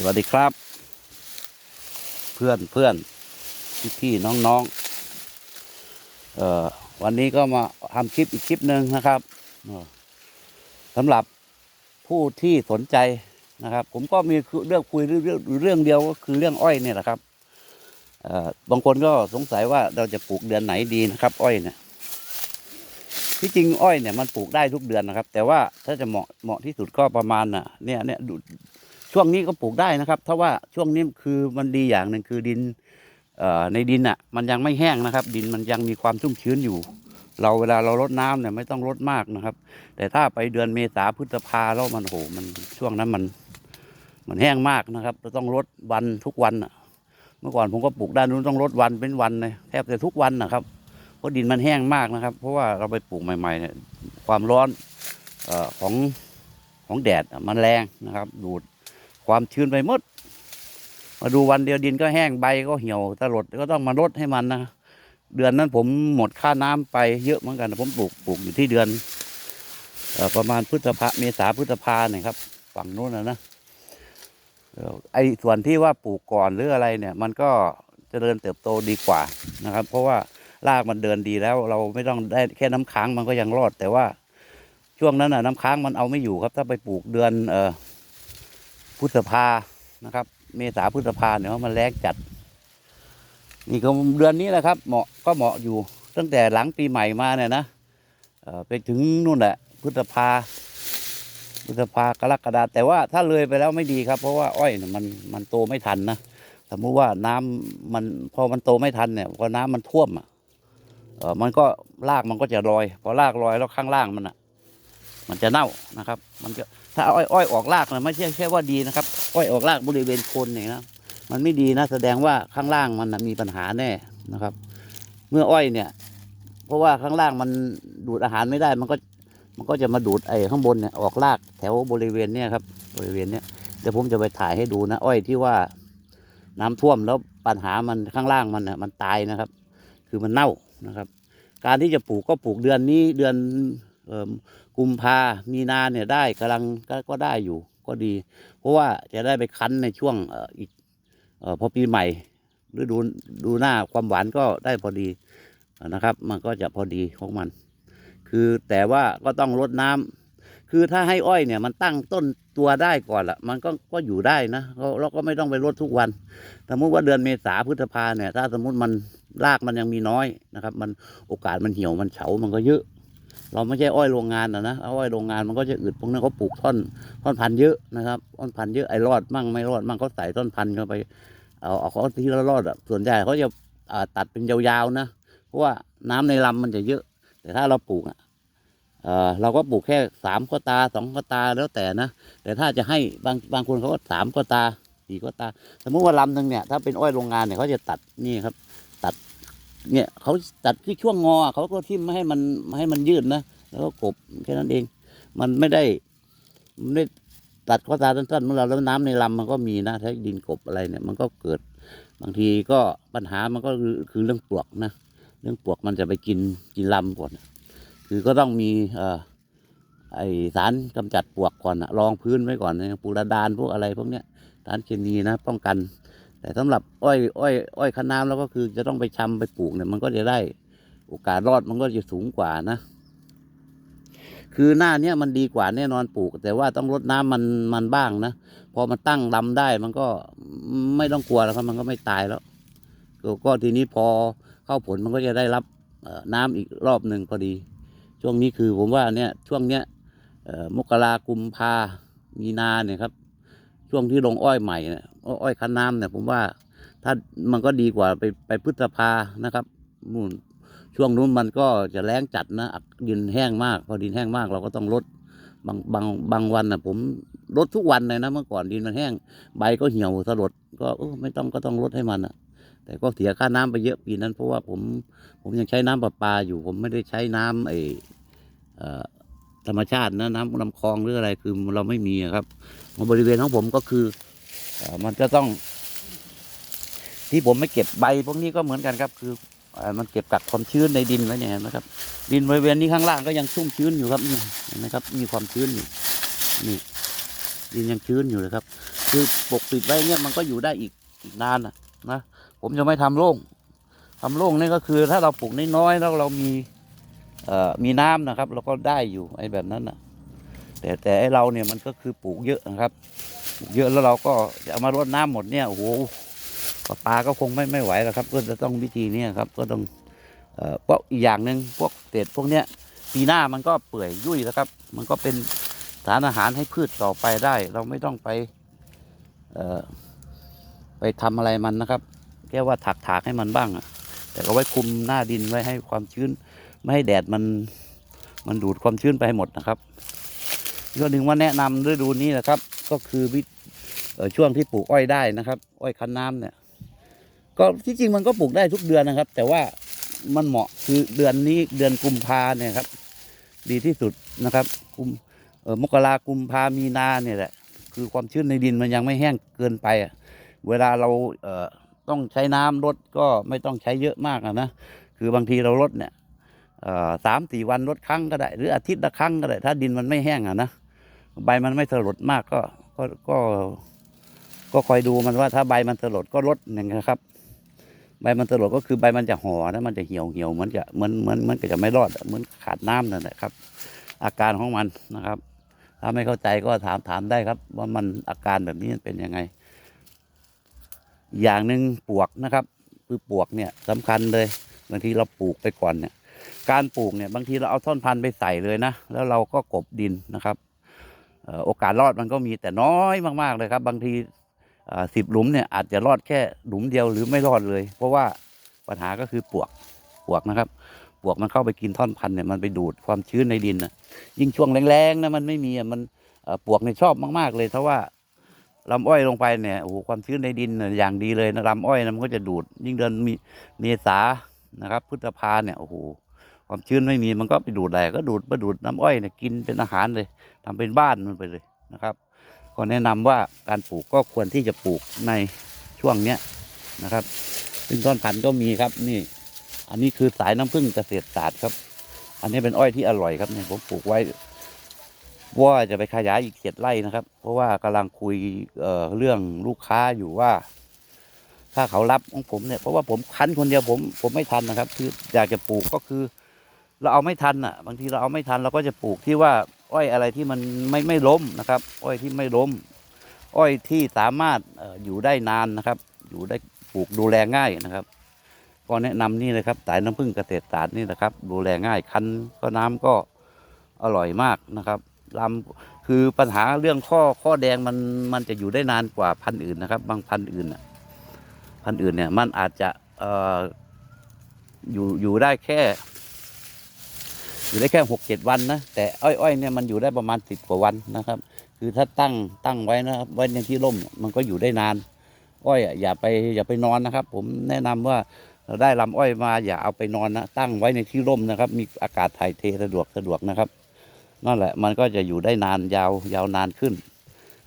สวัสดีครับ เพื่อนเพื่อนพี่พี่น้องน้องเอ่อวันนี้ก็มาทำคลิปอีกคลิปหนึ่งนะครับสำหรับผู้ที่สนใจนะครับ ผมก็มีเรื่องคุยเรื่องเรื่องเรื่องเดียวก็คือเรื่องอ้อยเนี่ยแหละครับเอ่อบางคนก็สงสัยว่าเราจะปลูกเดือนไหนดีนะครับ อ้อยเนี่ยที่จริงอ้อยเนี่ยมันปลูกได้ทุกเดือนนะครับ แต่ว่าถ้าจะเหมาะเหมาะที่สุดก็ประมาณน่ะเนี่ยเนี่ยดู ช่วงนี้ก็ปลูกได้นะครับถ้าว่าช่วงนี้คือมันดีอย่างหนึ่งคือดินในดินอะมันยังไม่แห้งนะครับ ดินมันยังมีความชุ่มชื้นอยู่ เราเวลาเรารดน้ำเนี่ยไม่ต้องรดมากนะครับ แต่ถ้าไปเดือนเมษาพฤษภาแล้วมันโหมันช่วงนั้นมันมันแห้งมากนะครับเราต้องรดวันทุกวันอะ เมื่อก่อนผมก็ปลูกด้านนู้นต้องรดวันเป็นวันเลยแทบจะทุกวันนะครับเพราะดินมันแห้งมากนะครับ เพราะว่าเราไปปลูกใหม่ๆเนี่ยความร้อนอของของแดดมันแรงนะครับ ดูด ความชื้นไปหมด มาดูวันเดียวดินก็แห้งใบก็เหี่ยวตลดก็ต้องมาลดให้มันนะเดือนนั้นผมหมดค่าน้ำไปเยอะเหมือนกันผมปลูกปลูกอยู่ที่เดือนอประมาณพฤษภาเมษาพฤษภาเนี่ยครับ ฝั่งนู้นนะนะไอ้ส่วนที่ว่าปลูกก่อนหรืออะไรเนี่ย มันก็จเจริญเติบโตดีกว่านะครับ เพราะว่ารากมันเดินดีแล้ว เราไม่ต้องได้แค่น้ำค้างมันก็ยังรอด แต่ว่าช่วงนั้นน่ะน้ำค้างมันเอาไม่อยู่ครับ ถ้าไปปลูกเดือนเออ พฤษภานะครับ เมษาพฤษภาเนี่ยมันแรงจัด นี่ก็เดือนนี้แหละครับ เหมาะก็เหมาะอยู่ตั้งแต่หลังปีใหม่มาเนี่ยนะไปถึงนู่นแหละพฤษภาพฤษภากรกฎาแต่ว่าถ้าเลยไปแล้วไม่ดีครับ เพราะว่าอ้อยมันมันโตไม่ทันนะสมมุติว่าน้ำมันพอมันโตไม่ทันเนี่ยพอน้ำมันท่วมอะมันก็รากมันก็จะลอย พอรากลอยแล้วข้างล่างมันอะ มันจะเน่านะครับ มันจะ ถ้าอ้อยอ้อยออกรากนะไม่ใช่แค่ว่าดีนะครับ อ้อยออกรากบริเวณโคนเนี่ยนะมันไม่ดีนะแสดงว่าข้างล่างมันมีปัญหาแน่นะครับ เมื่ออ้อยเนี่ย เพราะว่าข้างล่างมันดูดอาหารไม่ได้ มันก็มันก็จะมาดูดไอ้ข้างบนเนี่ยออกรากแถวบริเวณเนี่ยครับบริเวณเนี้ยเดี๋ยวผมจะไปถ่ายให้ดูนะ อ้อยที่ว่าน้ำท่วมแล้วปัญหามันข้างล่างมันน่ะมันตายนะครับ คือมันเน่านะครับ การที่จะปลูกก็ปลูกเดือนนี้เดือนเอ่อ กุมภามีนาเนี่ยได้กำลังก็ก็ได้อยู่ก็ดี เพราะว่าจะได้ไปคั้นในช่วงเอ่ออีกเอ่อพอปีใหม่ฤดูดูหน้าความหวานก็ได้พอดีนะครับ มันก็จะพอดีของมัน คือแต่ว่าก็ต้องรดน้ำคือถ้าให้อ้อยเนี่ยมันตั้งต้นตัวได้ก่อนละมันก็ก็อยู่ได้นะเราก็ไม่ต้องไปรดทุกวันสมมติว่าเดือนเมษาพฤษภาเนี่ย ถ้าสมมติมันรากมันยังมีน้อยนะครับ มันโอกาสมันเหี่ยวมันเฉามันก็เยอะ เราไม่ใช่อ้อยโรงงานนะนะเอาอ้อยโรงงานมันก็จะอึดพวกนั้นเขาปลูกท่อนท่อนพันธุ์เยอะนะครับท่อนพันธุ์เยอะไอ้รอดมั่งไม่รอดมั่งเขาใส่ท่อนพันธุ์เข้าไปเอาเอาเขาทีละรอดอะส่วนใหญ่เขาจะาตัดเป็นยาวๆนะเพราะว่าน้ำในลำมันจะเยอะ แต่ถ้าเราปลูกอะเราก็ปลูกแค่สามข้อตาสองข้อตาแล้วแต่นะ แต่ถ้าจะให้บางบางคนเขาก็สามข้อตาสี่ข้อตาสมมติว่าลำหนึ่งเนี่ยถ้าเป็นอ้อยโรงงานเนี่ยเขาจะตัดนี่ครับ เนี่ยเขาตัดที่ช่วงงอเขาก็ทิ่มไม่ให้มันไม่ให้มันยืดนะแล้วก็กบแค่นั้นเอง มันไม่ได้ไม่ได้ตัดข้อตาสั้นๆเมื่อเราแล้วน้ำในลำมันก็มีนะถ้าดินกบอะไรเนี่ย มันก็เกิด บางทีก็ปัญหามันก็คือคือเรื่องปลวกนะเรื่องปลวกมันจะไปกินกินลำก่อนคือก็ต้องมีเอ่อไอสารกำจัดปลวกก่อนนะรองพื้นไว้ก่อนนะปูระดานพวกอะไรพวกเนี้ยสารเคมีนะ ป้องกัน แต่สำหรับอ้อยอ้อยอ้อยคะน้ำแล้วก็คือจะต้องไปชำไปปลูกเนี่ยมันก็จะได้โอกาสรอดมันก็จะสูงกว่านะ คือหน้าเนี้ยมันดีกว่าแน่นอนปลูก แต่ว่าต้องรดน้ำมันมันบ้างนะพอมันตั้งลำได้มันก็ไม่ต้องกลัวแล้วครับมันก็ไม่ตายแล้วก็ก็ทีนี้พอเข้าผลมันก็จะได้รับน้ำอีกรอบหนึ่งพอดี ช่วงนี้คือผมว่าเนี่ยช่วงเนี้ยมกรากุมภามีนาเนี่ยครับ ช่วงที่ลงอ้อยใหม่เนี่ย อ้อยคันน้ำเนี่ยผมว่าถ้ามันก็ดีกว่าไปไปพฤษภานะครับนู่นช่วงนู้นมันก็จะแรงจัดนะดินแห้งมากพอดินแห้งมากเราก็ต้องลดบางบางบางวันนะผมลดทุกวันเลยนะเมื่อก่อนดินมันแห้งใบก็เหี่ยวสลดก็ไม่ต้องก็ต้องลดให้มันอะ แต่ก็เสียค่าน้ำไปเยอะปีนั้น เพราะว่าผมผมยังใช้น้ำประปาอยู่ผมไม่ได้ใช้น้ำไอเออธรรมชาตินะน้ำลำคลองหรืออะไรคือเราไม่มีครับบริเวณของผมก็คือ มันจะต้อง ที่ผมไม่เก็บใบพวกนี้ก็เหมือนกันครับ คืออมันเก็บกักความชื้นในดินไว้เนี่ยนะครับ ดินบริเวณนี้ข้างล่างก็ยังชุ่มชื้นอยู่ครับนี่เห็นไหมครับ มีความชื้นอยู่นี่ดินยังชื้นอยู่เลยครับ คือปกปิดไว้เนี่ยมันก็อยู่ได้อีกอีกนานนะนะผมจะไม่ทำโล่งทำโล่งนี่ก็คือถ้าเราปลูกน้อยๆแล้วเรามีเอ่อมีน้ำนะครับเราก็ได้อยู่ไอ้แบบนั้นนะแต่แต่ไอ้เราเนี่ยมันก็คือปลูกเยอะนะครับ เยอะแล้วเราก็จะเอามารดน้ำหมดเนี่ยโอ้โหปลาปลาก็คงไม่ไม่ไหวแล้วครับ ก็จะต้องวิธีนี้ครับ ก็ต้องเอ่อเพราะอีกอย่างหนึ่งพวกเศษพวกเนี้ยปีหน้ามันก็เปื่อยยุ่ยแล้วครับ มันก็เป็นสารอาหารให้พืชต่อไปได้ เราไม่ต้องไปเอ่อไปทำอะไรมันนะครับแค่ว่าถักถากให้มันบ้างอะแต่ก็ไว้คุมหน้าดินไว้ให้ความชื้น ไม่ให้แดดมันมันดูดความชื้นไปหหมดนะครับก็หนึ่งว่าแนะนำฤดูนี้นะครับ ก็คือวิออช่วงที่ปลูกอ้อยได้นะครับ อ้อยคั้นน้ำเนี่ย ก็ที่จริงมันก็ปลูกได้ทุกเดือนนะครับ แต่ว่ามันเหมาะคือเดือนนี้เดือนกุมภาเนี่ยครับ ดีที่สุดนะครับกุมมกรากุมภามีนาเนี่ยแหละคือความชื้นในดินมันยังไม่แห้งเกินไปอะเวลาเราเต้องใช้น้ำลดก็ไม่ต้องใช้เยอะมากนะคือบางทีเราลดเนี่ยสามสี่วันลดครั้งก็ได้ หรืออาทิตย์ละครั้งก็ได้ ถ้าดินมันไม่แห้งอะนะ ใบมันไม่สลดมากก็ก็ก็ ก็คอยดูมันว่าถ้าใบมันสลดก็ลดหนึ่งนะครับ ใบมันสลดก็คือใบมันจะห่อนะมันจะเหี่ยวเหี่ยวเหมันจะเหมือนเหมือนมันก็จะไม่รอดเหมือนขาดน้ำนั่นแหละครับ อาการของมันนะครับ ถ้าไม่เข้าใจก็ถามถามได้ครับ ว่ามันอาการแบบนี้เป็นยังไง อย่างหนึ่งปวกนะครับ คือปวกเนี่ยสำคัญเลยบางทีเราปลูกไปก่อนเนี่ย การปลูกเนี่ยบางทีเราเอาท่อนพันธุ์ไปใส่เลยนะ แล้วเราก็กบดินนะครับ โอกาสรอดมันก็มีแต่น้อยมากๆเลยครับ บางทีสิบหลุมเนี่ยอาจจะรอดแค่หลุมเดียวหรือไม่รอดเลย เพราะว่าปัญหาก็คือปวกปวกนะครับปวกมันเข้าไปกินท่อนพันธุ์เนี่ยมันไปดูดความชื้นในดินนะยิ่งช่วงแรงๆนะมันไม่มีมันปวกเนี่ยชอบมากๆเลยเพราะว่าลำอ้อยลงไปเนี่ยโอ้โหความชื้นในดินอย่างดีเลยนะลำอ้อยนะมันก็จะดูด ยิ่งเดือนมีเมษานะครับพฤษภาเนี่ยโอ้โห ความชื้นไม่มีมันก็ไปดูดอะไรก็ดูดมาดูดน้ำอ้อยเนี่ยกินเป็นอาหารเลยทำเป็นบ้านมันไปเลยนะครับ ก็แนะนำว่าการปลูกก็ควรที่จะปลูกในช่วงเนี้ยนะครับ ซึ่งต้นพันธุ์ก็มีครับนี่ อันนี้คือสายน้ำผึ้งเกษตรศาสตร์ครับ อันนี้เป็นอ้อยที่อร่อยครับเนี่ยผมปลูกไว้ว่าจะไปขยายอีกเจ็ดไร่นะครับ เพราะว่ากำลังคุยเเรื่องลูกค้าอยู่ว่า ถ้าเขารับของผมเนี่ยเพราะว่าผมคั้นคนเดียวผมผมไม่ทันนะครับ คืออยากจะปลูกก็คือ เราเอาไม่ทันอะ บางทีเราเอาไม่ทันเราก็จะปลูกที่ว่า อ้อยอะไรที่มันไม่ไม่ล้มนะครับ อ้อยที่ไม่ล้ม อ้อยที่สามารถอยู่ได้นานนะครับ อยู่ได้ปลูกดูแลง่ายนะครับ ก็แนะนำนี่เลยครับสายน้ำผึ้งเกษตรศาสตร์นี่นะครับ ดูแลง่ายคันก็น้ำก็อร่อยมากนะครับลำคือปัญหาเรื่องข้อข้อแดงมันมันจะอยู่ได้นานกว่าพันธุ์อื่นนะครับ บางพันธุ์อื่นน่ะพันธุ์อื่นเนี่ยมันอาจจะอออยู่อยู่ได้แค่ อยู่ได้แค่หกเจ็ดวันนะแต่อ้อยๆเนี่ยมันอยู่ได้ประมาณสิบกว่าวันนะครับ คือถ้าตั้งตั้งไว้นะครับไว้ในที่ร่มมันก็อยู่ได้นาน อ้อยอะอย่าไปอย่าไปนอนนะครับ ผมแนะนำว่าเราได้ลำอ้อยมาอย่าเอาไปนอนนะตั้งไว้ในที่ร่มนะครับ มีอากาศถ่ายเทสะดวกสะดวกนะครับนั่นแหละมันก็จะอยู่ได้นานยาวยาวนานขึ้น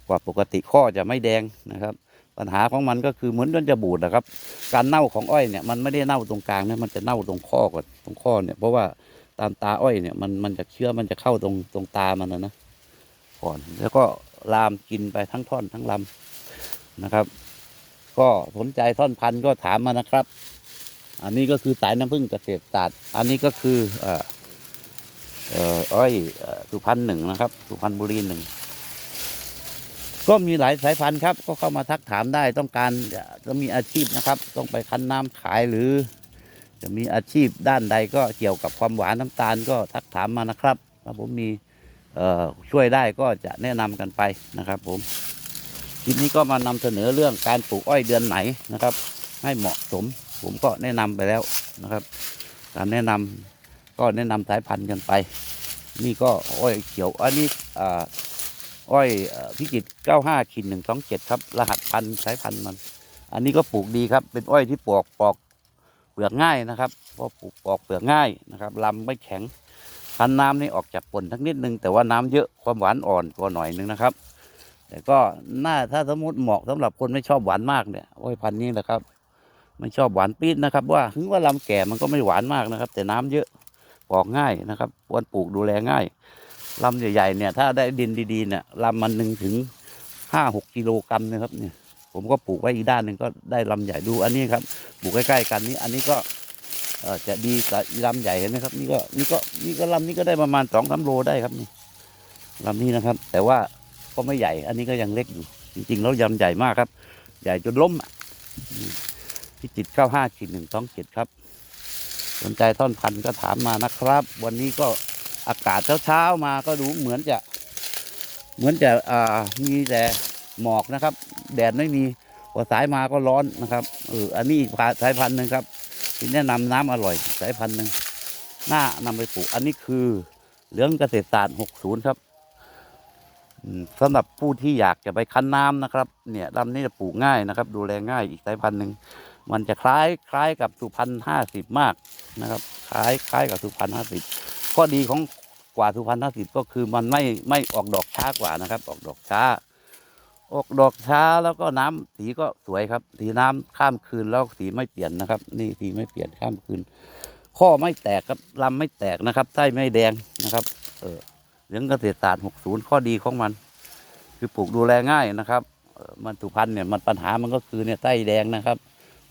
กว่าปกติข้อจะไม่แดงนะครับ ปัญหาของมันก็คือเหมือนมันจะบูดนะครับ การเน่าของอ้อยเนี่ยมันไม่ได้เน่าตรงกลางนะมันจะเน่าตรงข้อก่อนตรงข้อเนี่ยเพราะว่า ตามตาอ้อยเนี่ยมันมันจะเชื้อมันจะเข้าตรงตรงตามันนะนะก่อนแล้วก็ลามกินไปทั้งท่อนทั้งลำนะครับ ก็สนใจท่อนพันก็ถามมานะครับ อันนี้ก็คือสายน้ำผึ้งเกษตรศาสตร์อันนี้ก็คือเอ่อเอ่ออ้อยสุพรรณหนึ่งนะครับ สุพรรณบุรีหนึ่งก็มีหลายสายพันธุ์ครับ ก็เข้ามาทักถามได้ต้องการจะมีอาชีพนะครับ ต้องไปคั้นน้ำขายหรือ จะมีอาชีพด้านใดก็เกี่ยวกับความหวานน้ำตาลก็ทักถามมานะครับถ้าผมมีช่วยได้ก็จะแนะนำกันไปนะครับ ผมคลิปนี้ก็มานำเสนอเรื่องการปลูกอ้อยเดือนไหนนะครับ ให้เหมาะสม ผมก็แนะนำไปแล้วนะครับ การแนะนำก็แนะนำสายพันธุ์กันไป นี่ก็อ้อยเขียวอันนี้อ้อยพิจิตเก้าห้าขีดหนึ่งสองเจ็ดครับ รหัสพันธุ์สายพันธุ์มัน อันนี้ก็ปลูกดีครับ เป็นอ้อยที่ปลอกปลอก ลือกง่ายนะครับเพราะปลูกปอกเปลือกง่ายนะครับลำไม่แข็งคันน้ำนี่ออกจากปนทั้งนิดนึงแต่ว่าน้ำเยอะความหวานอ่อนกว่าหน่อยนึงนะครับ แต่ก็น่าถ้าสมมติเหมาะสำหรับคนไม่ชอบหวานมากเนี่ยอ้ยพันนี้แหละครับไม่ชอบหวานปี๊ดนะครับ ว่าถึงว่าลำแก่มันก็ไม่หวานมากนะครับ แต่น้ำเยอะปอกง่ายนะครับควรปลูกดูแลง่ายลำใหญ่ๆเนี่ยถ้าได้ดินดีๆเนี่ยลำมันหนึ่งถึงห้าหกกิโลกรัมนะครับเนี่ย ผมก็ปลูกไว้อีกด้านหนึ่งก็ได้ลำใหญ่ดูอันนี้ครับปลูกใกล้ๆกันนี้ อันนี้ก็จะดีกับลำใหญ่เห็นไหมครับ นี่ก็นี่ก็นี่ก็ลำนี้ก็ได้ประมาณสองสามโลได้ครับนี่ลำนี้นะครับ แต่ว่าก็ไม่ใหญ่ อันนี้ก็ยังเล็กอยู่ จริงๆแล้วยำใหญ่มากครับ ใหญ่จนล้มพิจิตเก้าห้าขีดหนึ่งสองเจ็ดครับ สนใจท่อนพันธุ์ก็ถามมานะครับ วันนี้ก็อากาศเช้าๆมาก็ดูเหมือนจะ เหมือนจะมีแต่หมอกนะครับ แดดไม่มีพอสายมาก็ร้อนนะครับเอออันนี้อีกสายพันธุ์หนึ่งครับที่แนะนำน้ำอร่อยสายพันธุ์หนึ่งน่านำไปปลูก อันนี้คือเหลืองเกษตรศาสตร์60ครับสำหรับผู้ที่อยากจะไปคั้นน้ำนะครับ เนี่ยลำนี้จะปลูกง่ายนะครับ ดูแลง่ายอีกสายพันธุ์หนึ่งมันจะคล้ายคล้ายกับสุพรรณห้าสิบมากนะครับคล้ายคล้ายกับสุพรรณห้าสิบข้อดีของกว่าสุพรรณห้าสิบก็คือมันไม่ไม่ออกดอกช้ากว่านะครับ ออกดอกช้า ออกดอกช้าแล้วก็น้ำสีก็สวยครับ สีน้ำข้ามคืนแล้วสีไม่เปลี่ยนนะครับ นี่สีไม่เปลี่ยนข้ามคืน ข้อไม่แตกครับลำไม่แตกนะครับไส้ไม่แดงนะครับ เออเหลืองเกษตรศาสตร์60 ข้อดีของมัน คือปลูกดูแลง่ายนะครับมันสุพรรณเนี่ยมันปัญหามันก็คือเนี่ยไส้แดงนะครับ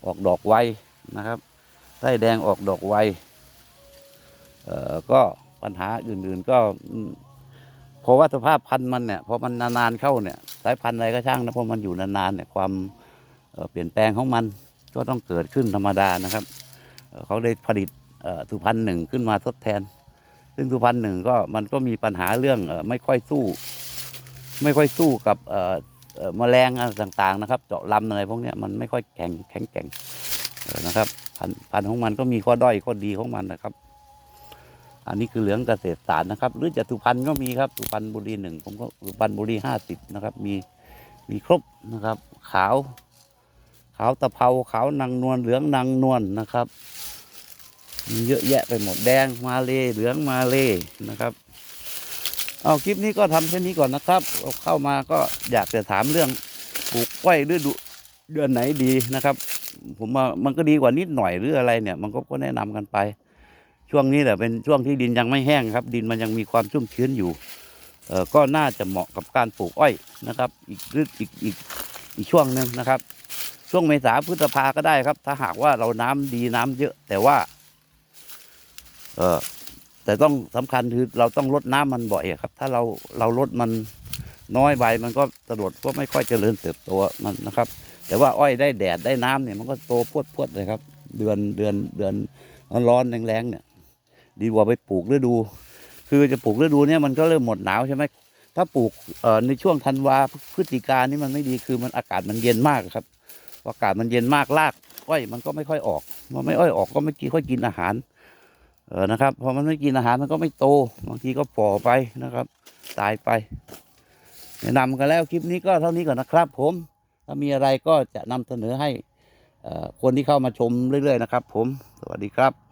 ออกดอกไวนะครับไส้แดงออกดอกไวเอ่อก็ปัญหาอื่นๆก็ เพราะว่าสภาพพันธุ์มันเนี่ยพอมันนานๆเข้าเนี่ยสายพันธุ์อะไรก็ช่างนะพราะมันอยู่นานๆเนี่ยความเเปลี่ยนแปลงของมันก็ต้องเกิดขึ้นธรรมดานะครับเเขาได้ผลิตสุพรรณหนึ่งขึ้นมาทดแทน ซึ่งสุพรรณหนึ่งก็มันก็มีปัญหาเรื่องอไม่ค่อยสู้ ไม่ค่อยสู้กับแมลงอะไรต่างๆนะครับ เจาะลำอะไรพวกนี้มันไม่ค่อยแข็งแข็งแกร่งนะครับพันธุ์ของมันก็มีข้อด้อยข้อดีของมันนะครับ อันนี้คือเหลืองเกษตรศาสตร์นะครับ หรือจะสุพรรณก็มีครับสุพรรณบุรีหนึ่งผมก็สุพรรณบุรีห้าสิบนะครับ มีมีครบนะครับ ขาว ขาวตะเภาขาวนางนวลเหลืองนางนวลนะครับมีเยอะแยะไปหมดแดงมาเลยเหลืองมาเลยนะครับเอาคลิปนี้ก็ทำแค่นี้ก่อนนะครับเอาเข้ามาก็อยากจะถามเรื่องปลูกกล้วยฤดูเดือนไหนดีนะครับ ผมว่ามันก็ดีกว่านิดหน่อยหรืออะไรเนี่ย มันก็ก็แนะนำกันไป ช่วงนี้แหละเป็นช่วงที่ดินยังไม่แห้งครับ ดินมันยังมีความชุ่มชื้นอยู่เออก็น่าจะเหมาะกับการปลูกอ้อยนะครับ อีกอีกอีกอีกอีกช่วงหนึ่งนะครับ ช่วงเมษาพฤษภาก็ได้ครับ ถ้าหากว่าเราน้ำดีน้ำเยอะ แต่ว่า เออแต่ต้องสำคัญคือเราต้องลดน้ำมันบ่อยครับ ถ้าเราเราลดมันน้อยใบมันก็สะดวกก็ไม่ค่อยเจริญเติบโตมันนะครับ แต่ว่าอ้อยได้แดดได้น้ำเนี่ยมันก็โตพวดพวดเลยครับ เดือนเดือนเดือนร้อนแรงๆเนี่ย ดีกว่าไปปลูกฤดู คือจะปลูกฤดูเนี่ยมันก็เริ่มหมดหนาวใช่ไหมถ้าปลูกในช่วงธันวาพฤศจิกานี่มันไม่ดีคือมันอากาศมันเย็นมากครับอากาศมันเย็นมากรากอ้อยมันก็ไม่ค่อยออกมันไม่อ้อยออกก็ไม่ค่อยกินอาหารเออนะครับพอมันไม่กินอาหารมันก็ไม่โตบางทีก็ฝ่อไปนะครับ ตายไปแนะนำกันแล้วคลิปนี้ก็เท่านี้ก่อนนะครับ ผมถ้ามีอะไรก็จะนำเสนอให้คนที่เข้ามาชมเรื่อย ๆ นะครับ ผมสวัสดีครับ